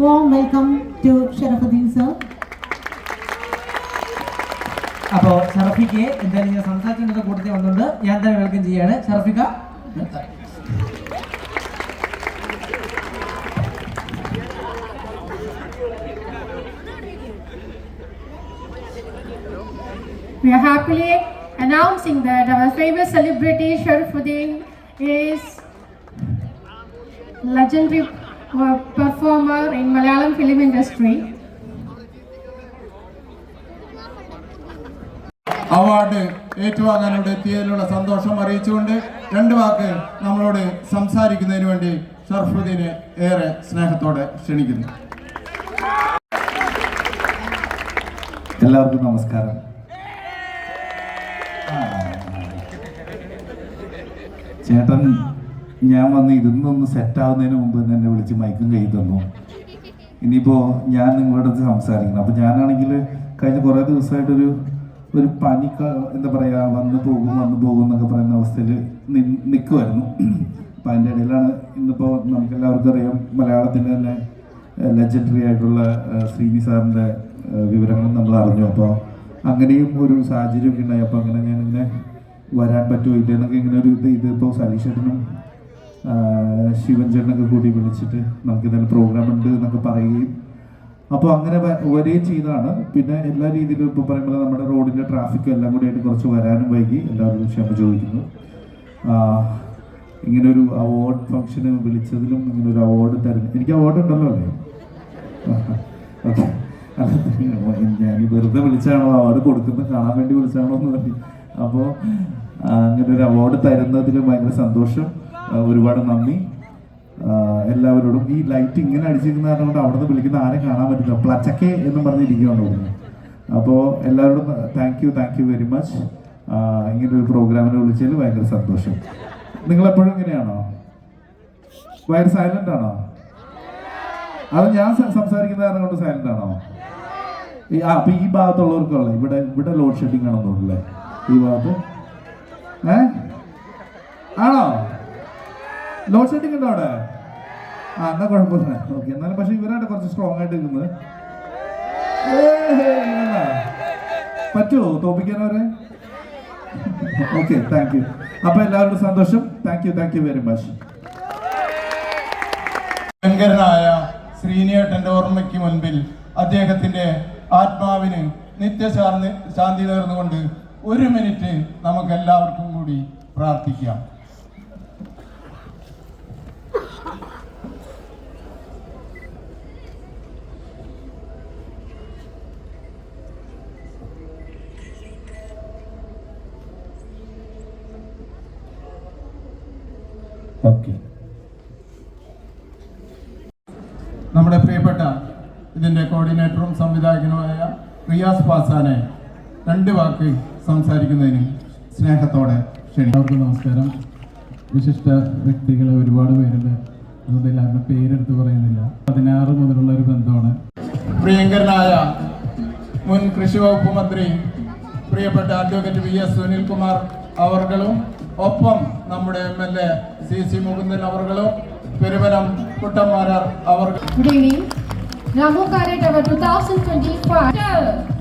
warm welcome to Sharafuddin sir. അപ്പോൾ ഷറഫിക്ക് എന്തായാലും ഞാൻ സംസാരിക്കേണ്ട കൂട്ടത്തിൽ വന്നുകൊണ്ട് ഞാൻ തന്നെ വെൽക്കം ചെയ്യാണ് ഷറഫിക്ക We are happily announcing that our famous celebrity Sharifuddin is legendary uh, performer in Malayalam film industry. Award ഏറ്റുവാങ്ങാനോട് എത്തിയതിലുള്ള സന്തോഷം അറിയിച്ചുകൊണ്ട് രണ്ട് വാക്ക് നമ്മളോട് സംസാരിക്കുന്നതിന് വേണ്ടി ഷർഫുദ്ദീനെ ഏറെ സ്നേഹത്തോടെ ക്ഷണിക്കുന്നു. എല്ലാവർക്കും നമസ്കാരം. ചേട്ടൻ ഞാൻ വന്ന് ഇരുന്നൊന്ന് സെറ്റാവുന്നതിന് മുമ്പ് തന്നെ എന്നെ വിളിച്ച് മയക്കും കൈ തന്നു. ഇനിയിപ്പോൾ ഞാൻ നിങ്ങളുടെ അടുത്ത് സംസാരിക്കണം. അപ്പോൾ ഞാനാണെങ്കിൽ കഴിഞ്ഞ കുറേ ദിവസമായിട്ടൊരു ഒരു പനി എന്താ പറയുക വന്ന് പോകും വന്ന് പോകും എന്നൊക്കെ പറയുന്ന അവസ്ഥയിൽ നിൽക്കുമായിരുന്നു അപ്പം അതിന്റെ ഇടയിലാണ് ഇന്നിപ്പോൾ നമുക്ക് എല്ലാവർക്കും അറിയാം മലയാളത്തിന്റെ തന്നെ ലെജൻഡറി ആയിട്ടുള്ള ശ്രീനി സാറിന്റെ വിവരങ്ങൾ നമ്മൾ അറിഞ്ഞു. അപ്പോൾ അങ്ങനെയും ഒരു സാഹചര്യമൊക്കെ ഉണ്ടായി. അപ്പോൾ അങ്ങനെ ഞാനിങ്ങനെ വരാൻ പറ്റുമോ ഇല്ലെന്നൊക്കെ ഇങ്ങനെ ഒരു ഇത് ഇതിപ്പോൾ സലീഷേട്ടനും ശിവൻ ചേട്ടനൊക്കെ കൂടി വിളിച്ചിട്ട് നമുക്ക് ഇതെല്ലാം പ്രോഗ്രാം ഉണ്ട് എന്നൊക്കെ പറയുകയും. അപ്പോൾ അങ്ങനെ വരികയും ചെയ്തതാണ് പിന്നെ എല്ലാ രീതിയിലും ഇപ്പോൾ പറയുമ്പോൾ നമ്മുടെ റോഡിന്റെ ട്രാഫിക്കും എല്ലാം കൂടി ആയിട്ട് കുറച്ച് വരാനും വൈകി. എല്ലാവരും ക്ഷമ ചോദിക്കുന്നു. ഇങ്ങനൊരു അവാർഡ് ഫംഗ്ഷന് വിളിച്ചതിലും ഇങ്ങനെ ഒരു അവാർഡ് തരുന്നു എനിക്ക് അവാർഡ് ഉണ്ടല്ലോ അല്ലേ? ഓക്കെ ഞാൻ വെറുതെ വിളിച്ചാണോ അവാർഡ് കൊടുക്കുന്നത്? കാണാൻ വേണ്ടി വിളിച്ചാണോ എന്ന് പറഞ്ഞു. അപ്പോൾ അങ്ങനെ ഒരു അവാർഡ് തരുന്നതിൽ ഭയങ്കര സന്തോഷം. ഒരുപാട് നന്ദി. എല്ലാവരോടും ഈ ലൈറ്റ് ഇങ്ങനെ അടിച്ചിരിക്കുന്ന കാരണം കൊണ്ട് അവിടെ വിളിക്കുന്ന ആരെ കാണാൻ പറ്റില്ല. പ്ലച്ചക്കെ എന്നും പറഞ്ഞിരിക്കുകയാണ് അപ്പോൾ എല്ലാവരോടും thank you thank you very much ഇങ്ങനെ ഒരു പ്രോഗ്രാമിനെ വിളിച്ചതിൽ ഭയങ്കര സന്തോഷം. നിങ്ങൾ എപ്പോഴും ഇങ്ങനെയാണോ? ഭയങ്കര സൈലന്റ് ആണോ? അത് ഞാൻ സംസാരിക്കുന്ന കാരണം കൊണ്ട് സൈലന്റ് ആണോ? അപ്പൊ ഈ ഭാഗത്തുള്ളവർക്കുള്ള ഇവിടെ ഇവിടെ ലോഡ് ഷെഡിങ് ആണെന്ന് ഈ ഭാഗത്ത്. ഏ? ആണോ? ലോഡ് ഷെഡിങ് ഉണ്ടോ അവിടെ? ആ എന്നാ കുഴപ്പമില്ല. ഓക്കെ എന്നാലും പക്ഷെ ഇവരാണ് കുറച്ച് സ്ട്രോങ് ആയിട്ട് ഇല്ല. പറ്റുമോ തോപ്പിക്കാൻ അവരെ? ഓക്കെ താങ്ക് യു അപ്പൊ എല്ലാവരുടെ സന്തോഷം. Thank you thank you very much ശങ്കരനായ ശ്രീനിയേട്ടന്റെ ഓർമ്മയ്ക്ക് മുൻപിൽ അദ്ദേഹത്തിന്റെ ആത്മാവിന് നിത്യശാന്തി ശാന്തി നേർന്നുകൊണ്ട് ഒരു മിനിറ്റ് നമുക്ക് എല്ലാവർക്കും കൂടി പ്രാർത്ഥിക്കാം. ഓക്കെ. നമ്മുടെ പ്രിയപ്പെട്ട ഇതിന്റെ കോർഡിനേറ്ററും സംവിധായകനുമായ റിയാസ് പാസാനെ രണ്ട് വാക്ക് സംസാരിക്കുന്നതിന് സ്നേഹത്തോടെ ക്ഷണിക്കും നമസ്കാരം. വിശിഷ്ട വ്യക്തികൾ ഒരുപാട് പേരുണ്ട്. അതുകൊണ്ട് എല്ലാവരുടെ പേരെടുത്ത് പറയുന്നില്ല. പതിനാറ് മുതലുള്ള ഒരു ബന്ധമാണ്. പ്രിയങ്കരനായ മുൻ കൃഷി വകുപ്പ് മന്ത്രി പ്രിയപ്പെട്ട അഡ്വക്കേറ്റ് വി എസ് സുനിൽകുമാർ അവർകളും ഒപ്പം നമ്മുടെ M L A C C Mukundan അവർകളും Peruvanam Kuttan Marar our good. Now who carried our 2025